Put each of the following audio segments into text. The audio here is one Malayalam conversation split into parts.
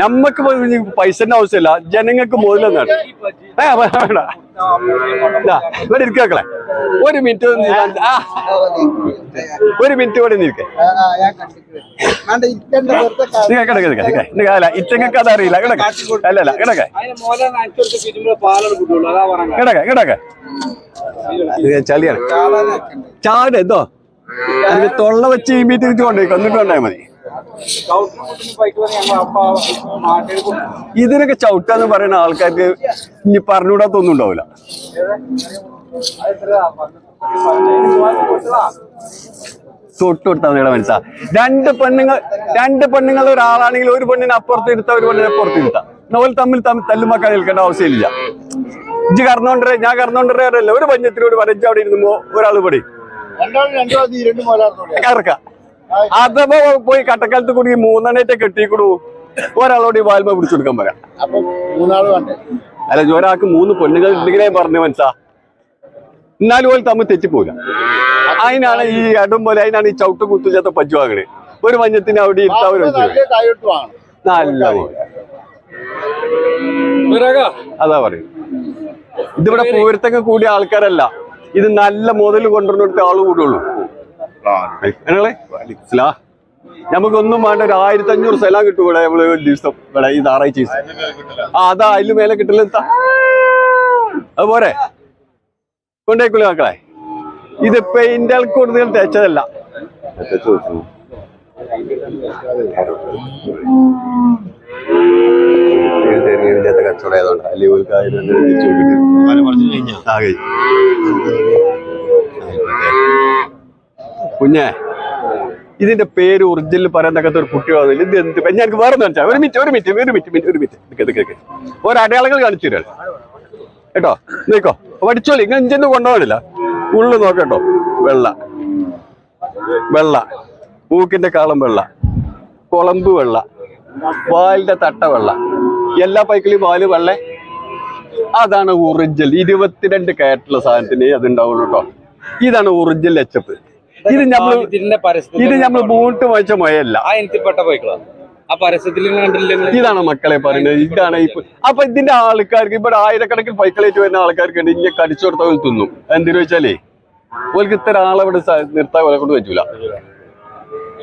നമ്മക്ക് പൈസന്റെ ആവശ്യമില്ല. ജനങ്ങൾക്ക് ദാ, ഇവിടെ ഇരിക്കളെ ഒരു മിനിറ്റ് ഒരു മിനിറ്റ് ഇവിടെ നിൽക്കേ. ഇറ്റങ്ങൾക്ക് അത് അറിയില്ല കിടക്ക. അല്ലല്ല കിടക്ക. കിടക്ക. കിടക്ക ചളിയാണ്. ചാട് എന്തോ? തൊള്ള വെച്ച് ഈ മീറ്റ് കൊണ്ടുപോയി എന്നിട്ട് കൊണ്ടായാൽ മതി. ബൈക്ക് ചവിട്ട എന്ന് ഇതിനൊക്കെ പറയുന്ന ആൾക്കാർക്ക് ഇനി പറഞ്ഞുകൂടാത്തൊന്നും ഉണ്ടാവില്ല തൊട്ട് കൊടുത്താൽ നിങ്ങളുടെ മനസ്സാ. രണ്ട് പെണ്ണുങ്ങൾ രണ്ട് പെണ്ണുങ്ങൾ ഒരാളാണെങ്കിൽ ഒരു പെണ്ണിനെ അപ്പുറത്ത് ഇരുത്താം ഒരു പെണ്ണിനെ അപ്പുറത്ത് ഇരുത്താം. നമ്മൾ തമ്മിൽ തമ്മിൽ തല്ലുമക്കൾ നിൽക്കേണ്ട ആവശ്യമില്ല. ഇജ്ജ് കറന്നോണ്ടേ ഞാൻ കറന്നോണ്ടല്ല ഒരു പഞ്ചത്തിനോട് വരച്ച് അവിടെ ഇരുന്നുമ്പോ ഒരാൾ പടി കറക്ക. അഥവാ പോയി കട്ടക്കാലത്ത് കൂടി മൂന്നെണ്ണത്തെ കെട്ടിക്കൂടൂ ഒരാളോട് ഈ വാൽമ പിടിച്ചു കൊടുക്കാൻ പറയാം. അപ്പൊ മൂന്നാൾ വേണ്ടേ? അല്ല ജോരാക്ക് മൂന്ന് പെണ്ണുകൾ ഉണ്ടെങ്കിലേ പറഞ്ഞു മനസ്സാ. എന്നാലും പോലും തമ്മിൽ തെറ്റിപ്പോല അതിനാണ് ഈ അടും പോലെ അതിനാണ് ഈ ചവിട്ട് കുത്തുചാത്ത പജ്ജു വാങ്ങണേ. ഒരു മഞ്ഞത്തിന് അവിടെ നല്ല അതാ പറയും. ഇതിവിടെ പൂരത്തൊക്കെ കൂടിയ ആൾക്കാരല്ല. ഇത് നല്ല മുതൽ കൊണ്ടുവന്നിട്ട് ആൾ കൂടുള്ളൂ നമുക്കൊന്നും വേണ്ട ഒരു ആയിരത്തി അഞ്ഞൂറ് സ്ഥലം കിട്ടും ഇവിടെ നമ്മൾ ഒരു ദിവസം ഇവിടെ ഈ ഞായറാഴ്ച ദിവസം. ആ അതാ അതിൽ മേലെ കിട്ടില്ല എന്താ? അത് പോരെ? കൊണ്ടേക്കുള്ളൂ മക്കളെ. ഇത് പെയിന്റ് കൂടുതൽ തേച്ചതല്ല. കച്ചവടം ആയതുകൊണ്ട് അല്ലെങ്കിൽ ഒരു കാര്യം തിരിച്ചു കൊടുക്കേണ്ടി വരും. ആ, കഴിഞ്ഞു. കുഞ്ഞേ. ഇതിന്റെ പേര് ഒറിജിനൽ പറയാൻ തക്കത്ത ഒരു കുട്ടി വന്നില്ല ഇത് എന്ത് ഞാൻ എനിക്ക് വേറെ വെച്ചാൽ ഒരു മിനിറ്റ് ഒരു മിനിറ്റ് ഒരു മിനിറ്റ് ഒരു മിനിറ്റ്. കേക്ക്. ഒരു അടയാളങ്ങൾ കാണിച്ചു തരാം. കേട്ടോ? നീക്കോ? പഠിച്ചോളി ഇങ്ങനെ ഇഞ്ചൊന്നും കൊണ്ടുപോകണില്ല ഉള്ളു നോക്കട്ടോ വെള്ള. വെള്ള. മൂക്കിന്റെ കാളം വെള്ള. കുളമ്പ് വെള്ള. വാലിന്റെ തട്ട വെള്ള. എല്ലാ പൈക്കിലും വാൽ വെള്ള. അതാണ് ഒറിജിനൽ. ഇരുപത്തിരണ്ട് കയറ്റുള്ള സാധനത്തിന് അതുണ്ടാവുള്ളൂ കേട്ടോ. ഇതാണ് ഒറിജിനൽ എച്ചപ്പ് ഇത് നമ്മൾ ഇതിന്റെ പരസ്യം ഇത് നമ്മൾ മൂട്ട് വായിച്ച മൊയല്ല ആ ഇനത്തിൽപ്പെട്ട പോയിക്കളാ. ആ പരസ്യത്തിൽ ഇതാണ് മക്കളെ പറയുന്നത്. ഇതാണ് അപ്പൊ ഇതിന്റെ ആൾക്കാർക്ക് ഇവിടെ ആയിരക്കണക്കിന് പൈക്കളേറ്റ് വരുന്ന ആൾക്കാർക്ക് ഇങ്ങനെ കടിച്ചു കൊടുത്താൽ തിന്നും. എന്തിനു വെച്ചാലേ ഓൽക്ക് ഇത്ര ആളെ ഇവിടെ സ- നിർത്താൻ ഓലെ കൊണ്ട് പറ്റൂല.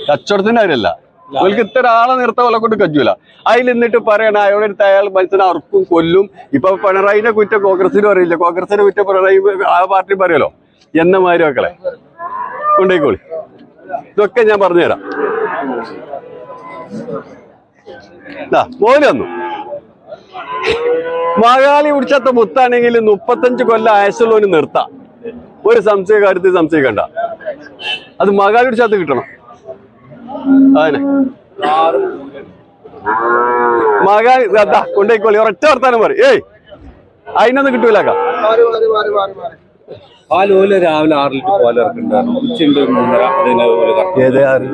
കച്ചവടത്തിന്റെ കാര്യമല്ല. ഓൽക്ക് ഇത്ര ആളെ നിർത്താൻ ഓലെ കൊണ്ട് കജ്ജൂല അതിൽ എന്നിട്ട് പറയണ അയാളെടുത്ത് അയാൾ മത്സരം അറുക്കും കൊല്ലും. ഇപ്പൊ പിണറായിന്റെ കുറ്റം കോൺഗ്രസിന് പറയില്ല? കോൺഗ്രസിന്റെ കുറ്റം പിണറായി ആ പാർട്ടി പറയലോ എന്ന മാതിരി മക്കളെ. കൊണ്ടേക്കോളി. ഇതൊക്കെ ഞാൻ പറഞ്ഞുതരാം. മോന് വന്നു. മലയാളി പിടിച്ചാത്ത മുത്താണെങ്കിൽ മുപ്പത്തഞ്ച് കൊല്ലം ആയസുള്ളവന് നിർത്താം. ഒരു സംശയ കാര്യത്തിൽ സംശയിക്കണ്ട. അത് മലയാളി പിടിച്ചാത്ത കിട്ടണം. മലയാളി ദാ, കൊണ്ടേക്കോളി. ഒരൊറ്റ വർത്താനം പറയും. ഏയ് അതിനൊന്നും കിട്ടൂലാക്ക. പാൽ ഓൽ രാവിലെ ആറ് ലിറ്റർ പാൽ ഇറക്കുന്നുണ്ടായിരുന്നു ഉച്ചയുണ്ട് മൂന്നര കറക്റ്റ് ഏത് ആറ്?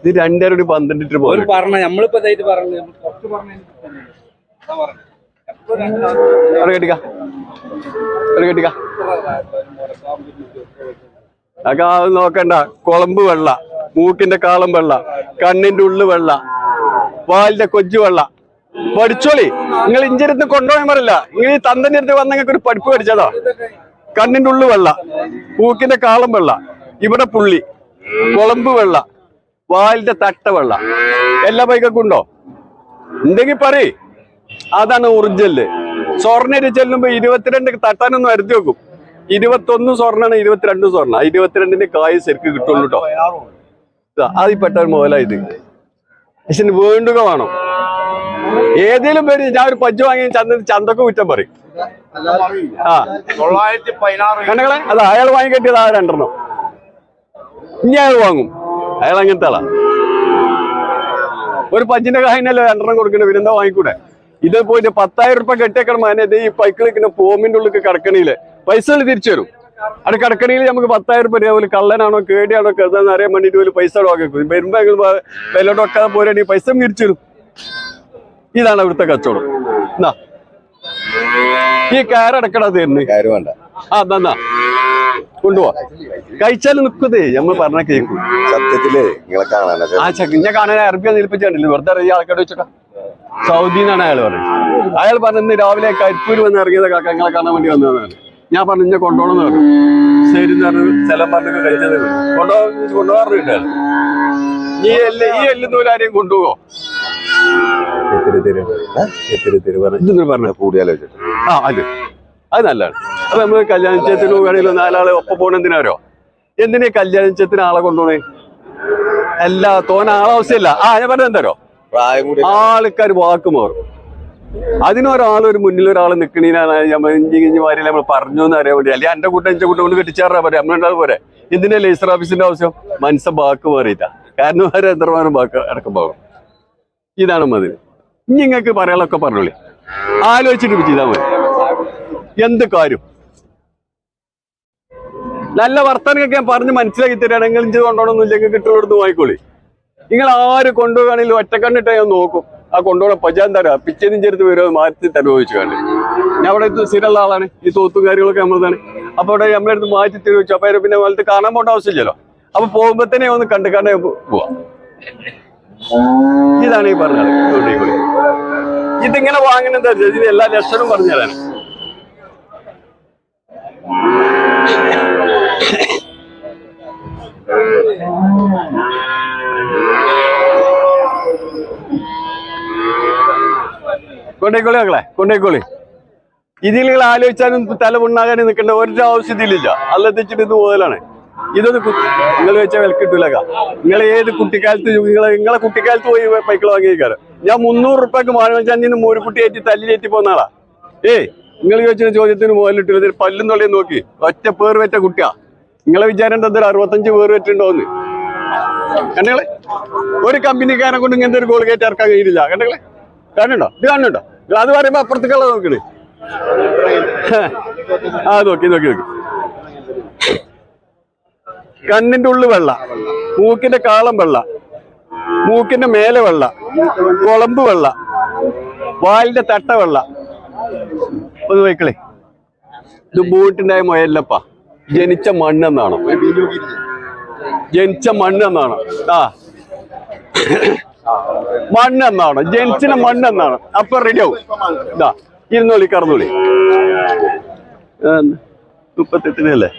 ഇത് രണ്ടേരോട് പന്ത്രണ്ട് ലിറ്റർ പോലെ പറഞ്ഞ നമ്മളിപ്പോ ഇതായിട്ട് പറഞ്ഞു കുറച്ച് പറഞ്ഞു കെട്ടിക്ക. കെട്ടിക്ക. അതൊക്കെ അത് നോക്കണ്ട. കുളമ്പ് വെള്ള മൂക്കിന്റെ കാളം വെള്ള കണ്ണിന്റെ ഉള്ളു വെള്ള വാലിന്റെ കൊച്ചു വെള്ള. പഠിച്ചോളി. നിങ്ങൾ ഇഞ്ചിരുന്ന് കൊണ്ടുപോകാൻ പറയില്ല. നിങ്ങൾ ഈ തന്തന്റെ അടുത്ത് വന്ന ഒരു പഠിപ്പ് പഠിച്ചതാ. കണ്ണിന്റെ ഉള്ളു വെള്ള പൂക്കിന്റെ കാളം വെള്ള ഇവിടെ പുള്ളി കുളമ്പ് വെള്ള വാലിന്റെ തട്ട വെള്ള. എല്ലാ ബൈക്കൊക്കെ ഉണ്ടോ? ഉണ്ടെങ്കിൽ പറയ്. അതാണ് ഒറിജിനൽ സ്വർണ ചെല്ലുമ്പോ ഇരുപത്തിരണ്ട് തട്ടാനൊന്നും അരുതി വെക്കും. ഇരുപത്തൊന്ന് സ്വർണാണ് ഇരുപത്തിരണ്ടും സ്വർണ. ഇരുപത്തിരണ്ടിന്റെ കായ് ശരിക്ക് കിട്ടുള്ളൂ കേട്ടോ അതിൽപ്പെട്ട ഒരു മുതല ഇത്. പക്ഷെ വേണ്ടുക വേണം. ഏതേലും പേര് ഞാൻ ഒരു പജ്ജ് വാങ്ങി ചന്ത ചന്തൊക്കെ കുറ്റം പറയും. ആ. തൊള്ളായിരത്തി പതിനാറ്. കണ്ടകളെ അത് അയാൾ വാങ്ങി കെട്ടിയത് ആ രണ്ടെണ്ണം. ഇനി അയാൾ വാങ്ങും. അയാൾ അങ്ങനത്തെ ആളാ. ഒരു പഞ്ചിന്റെ കായിനല്ലേ രണ്ടെണ്ണം കൊടുക്കണേ? പിന്നെന്താ വാങ്ങിക്കൂടെ? ഇത് പോയിട്ട് പത്തായിരം റുപ്യ കെട്ടിയേക്കണം മാനെ. ഇത് ഈ പൈക്കിളിക്കുന്ന ഫോമിന്റെ ഉള്ളിൽ കിടക്കണിയിൽ. പൈസ തിരിച്ചു തരും. അത് കിടക്കണിയിൽ നമുക്ക് പത്തായിരം രൂപ കള്ളനാണോ കേടിയാണോ കരുതാന്ന് അറിയാൻ വേണ്ടിട്ട് ഒരു പൈസ വാങ്ങിക്കും വരുമ്പോ വെല്ലോട്ട് വെക്കാതെ പോരാണെങ്കിൽ പൈസ തിരിച്ചു തരും. ഇതാണ് അവിടുത്തെ കച്ചവടം. എന്നാ ഈ കയറടക്കടാ വേണ്ട. ആ എന്നാ കൊണ്ടുപോവാ കഴിച്ചാൽ നിൽക്കുന്നേ നമ്മൾ പറഞ്ഞ കേൾക്കും സത്യത്തിൽ ആ ചക്കിഞ്ഞ കാണാൻ അറബിയ നിൽപ്പിച്ചിട്ടില്ല വെറുതെ അറിയാം ആൾക്കാർ വെച്ചിട്ടാ സൗദി എന്നാണ് അയാൾ പറഞ്ഞത്. അയാൾ പറഞ്ഞു ഇന്ന് രാവിലെ കരിപ്പൂര് വന്ന് ഇറങ്ങിയത് കാക്കങ്ങളെ കാണാൻ വേണ്ടി വന്നതാണ്. ഞാൻ പറഞ്ഞു ഇന്നെ കൊണ്ടുപോകണമെന്ന് പറഞ്ഞു. ശരി എന്ന് പറഞ്ഞു സ്ഥലം പറഞ്ഞു കഴിച്ചത്. കൊണ്ടോ കൊണ്ടുപോകാറുണ്ട് ഈ എല്ല് ഈ എല്ല് നൂലാരെയും കൊണ്ടുപോകോ പറഞ്ഞു. പറഞ്ഞു കൂടിയാലോചിച്ചിട്ട് ആ അത്. അത് നല്ലതാണ്. അപ്പൊ നമ്മൾ കല്യാണ നിശ്ചയത്തിന് വേണമെങ്കിലും നാലാളെ ഒപ്പം പോണെന്തിനാരോ എന്തിനാ കല്യാണ നിശ്ചയത്തിന് ആളെ കൊണ്ടുപോണേ? അല്ല തോന ആളാവശ്യമില്ല ആ ഞാൻ പറഞ്ഞത് എന്താരോ? ആൾക്കാർ വാക്ക് മാറും. അതിനൊരാൾ ഒരു മുന്നിൽ ഒരാൾ നിൽക്കണീനാണ് നമ്മൾ ഇഞ്ചി നമ്മൾ പറഞ്ഞു എന്ന് അറിയാൻ വേണ്ടി. അല്ലെങ്കിൽ എന്റെ കൂട്ടം എന്റെ കൂട്ടം കൊണ്ട് കെട്ടിച്ചാറാ പറയാം നമ്മളുണ്ടാവും പോരെ? എന്തിനാ ലേസർ ഓഫീസിന്റെ ആവശ്യം? മനസ്സ വാക്ക് മാറിയിട്ടാ. കാരണം വരെ എത്രമാനം വാക്ക് അടക്കം പോകും ഇതാണ് മതി. ഇനി നിങ്ങൾക്ക് പറയാനൊക്കെ പറഞ്ഞോളി. ആലോചിച്ചിട്ട് ചെയ്താൽ മതി. എന്ത് കാര്യം? നല്ല വർത്തനൊക്കെ ഞാൻ പറഞ്ഞ് മനസ്സിലാക്കി തരാണ്. നിങ്ങൾ ഇഞ്ചി കൊണ്ടോണമെന്നില്ല ഇല്ലെങ്കിൽ കിട്ടുകൊടുത്ത് വാങ്ങിക്കോളി. നിങ്ങൾ ആര് കൊണ്ടുപോകുകയാണെങ്കിലും ഒറ്റക്കണ്ണിട്ട് ഞാൻ നോക്കും. ആ കൊണ്ടുപോകണം പജാൻ തരാം പിച്ചേന്നും ചേർത്ത് വരുമോ? മാറ്റി തരുമോ ചോദിച്ചു കണ്ട്. ഞാൻ അവിടെ സ്ഥിരമുള്ള ആളാണ്. ഈ തോത്തും കാര്യങ്ങളൊക്കെ നമ്മളതാണ്. അപ്പൊ അവിടെ നമ്മളടുത്ത് മാറ്റി തരുമോ ചോദിച്ചു. അപ്പൊ പിന്നെ വലത്ത് കാണാൻ പോകേണ്ട ആവശ്യമില്ലല്ലോ. അപ്പൊ പോകുമ്പോ തന്നെ ഒന്ന് കണ്ട് കണ്ടേ പോവാം. ഇതാണ് ഈ പറഞ്ഞത്. ഇതുകൊണ്ട് ഇതിങ്ങനെ വാങ്ങുന്നത് ഇത് എല്ലാ ലക്ഷണവും പറഞ്ഞു തരാൻ കൊണ്ടേക്കോളി മക്കളെ കൊണ്ടേക്കോളി. ഇതിൽ നിങ്ങൾ ആലോചിച്ചാലും തല പുണ്ണാകാനും നിൽക്കേണ്ട ഒരു ആവശ്യത്തിലില്ല. അല്ല തെച്ചിട്ട് ഇത് മുതലാണ്. ഇതൊന്ന് നിങ്ങൾ വെച്ചാൽ വിലക്കിട്ടൂലക്ക നിങ്ങൾ ഏത് കുട്ടിക്കാലത്ത് നിങ്ങളെ നിങ്ങളെ കുട്ടിക്കാലത്ത് പോയി പൈക്കൾ വാങ്ങിയേക്കാറ്. ഞാൻ മുന്നൂറ് റുപ്യക്ക് മാനവചാഞ്ചിന്ന് മൂരുക്കുട്ടി ഏറ്റി തല്ലിലേറ്റി പോകുന്ന ആളാ. ഏയ് നിങ്ങൾ ചോദിച്ച ചോദ്യത്തിന് മുതലിട്ടില്ല പല്ലും തൊള്ളിയും നോക്കി. ഒറ്റ പേർ വെറ്റ കുട്ടിയാ. നിങ്ങളെ വിചാരം എന്താ അറുപത്തഞ്ച് പേർ വെറ്റുണ്ടോന്ന് കണ്ടങ്ങളെ ഒരു കമ്പനിക്കാരനെ കൊണ്ട് ഇങ്ങനത്തെ ഒരു ഗോൾ കയറ്റി ഇറക്കാൻ കഴിയില്ല. കണ്ടങ്ങളെ കാണുന്നുണ്ടോ? ഇത് കാണുന്നുണ്ടോ? ഇത് അത് പറയുമ്പോ അപ്പുറത്തേക്കുള്ള നോക്കണേ. ആ നോക്കി നോക്കി നോക്കി. കണ്ണിന്റെ ഉള്ളു വെള്ള മൂക്കിന്റെ കാളം വെള്ള മൂക്കിന്റെ മേലെ വെള്ള കുളമ്പ് വെള്ള വാലിന്റെ തട്ട വെള്ള. ഒന്ന് വയ്ക്കളേ ഇത് ബൂട്ടിണ്ടായ മൊയല്ലപ്പ. ജനിച്ച മണ്ണെന്നാണ് ജനിച്ച മണ്ണെന്നാണ് ആ. മണ്ണെന്നാണ് ജനിച്ചിന് മണ്ണെന്നാണ് അപ്പൊ റെഡി ആവും. ഇതാ. ഇരുന്നോളി കറന്നോളി മുപ്പത്തെട്ടിനല്ലേ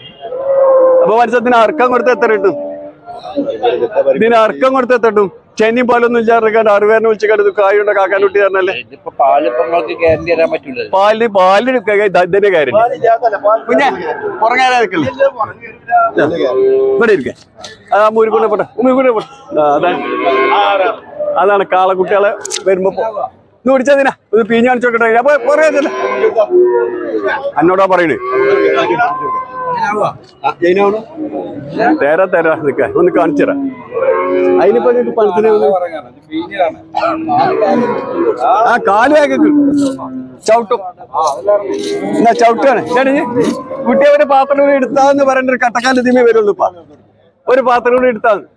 അപ്പൊ മത്സരത്തിന് അർക്കം കൊടുത്ത് എത്ര കിട്ടും? ഇതിന് അർക്കം കൊടുത്ത് എത്തട്ടും ചെന്നി ചെന്നിയും പാലൊന്നും ഇല്ലാതെ അറിവേനെ വിളിച്ച് കണ്ടത് കായുണ്ട കാക്കാൻ കുട്ടി പറഞ്ഞല്ലേ? ഇതിപ്പോ പാൽ ഇപ്പൊ നിങ്ങൾക്ക് ഗ്യാരണ്ടി തരാൻ പറ്റൂല പാൽ പാൽ ഇതിന്റെ കാര്യം. പിന്നെ നിൽക്കില്ല ഇവിടെ ഇരിക്കേ. ആ മൂരിക്കൂടെ പോട്ടെ മൂരിക്കൂടെ പോട്ടെ. ആ, അതാണ്. അതാണ് കാളക്കുട്ടികളെ വരുമ്പോ ഇത് പിടിച്ചതിനാ ഇത് പീഞ്ഞ് കാണിച്ചോട്ടെ പറയാ എന്നോടാ പറയണേ. തരാ തരാ നിക്ക. ഒന്ന് കാണിച്ചരാ അതിനിപ്പോ നിങ്ങൾക്ക് പണത്തിന് ആ കാൽ വേഗം ചവിട്ടും. എന്നാ ചവിട്ടാണ്. കുട്ടിയെ ഒരു പാത്രം കൂടി എടുത്താന്ന് പറയേണ്ട ഒരു കട്ടക്കാലത്തിമേ വരുള്ളൂ ഇപ്പൊ. ഒരു പാത്രം കൂടി എടുത്താന്ന്.